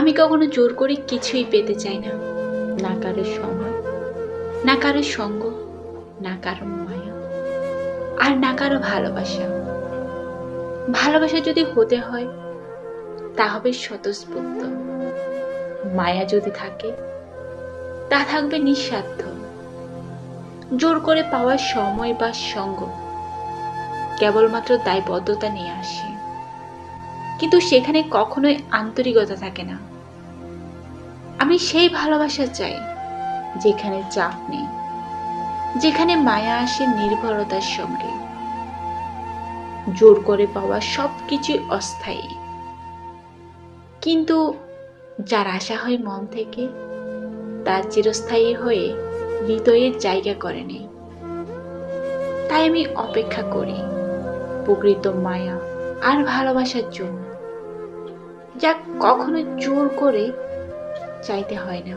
আমি কখনো জোর করে কিছুই পেতে চাই না। না কারোর সময় না কারোর সঙ্গ, না কারও মায়া, আর না কারও ভালোবাসা। ভালোবাসা যদি হতে হয়, তা হবে স্বতঃস্ফূর্ত। মায়া যদি থাকে, তা থাকবে নিঃস্বার্থ। জোর করে পাওয়ার সময় বা সঙ্গ, কেবলমাত্র দায়বদ্ধতা নিয়ে আসে। কিন্তু সেখানে কখনোই আন্তরিকতা থাকে না। আমি সেই ভালোবাসা চাই, যেখানে চাপ নেই, যেখানে মায়া আসে নির্ভরতার সঙ্গে। জোর করে পাওয়া সব কিছুই অস্থায়ী। কিন্তু যার আশা হয় মন থেকে, তার চিরস্থায়ী হয়ে হৃদয়ের জায়গা করে নেই। তাই আমি অপেক্ষা করি প্রকৃত মায়া আর ভালোবাসার জন্য। যা কখনো জোর করে চাইতে হয় না।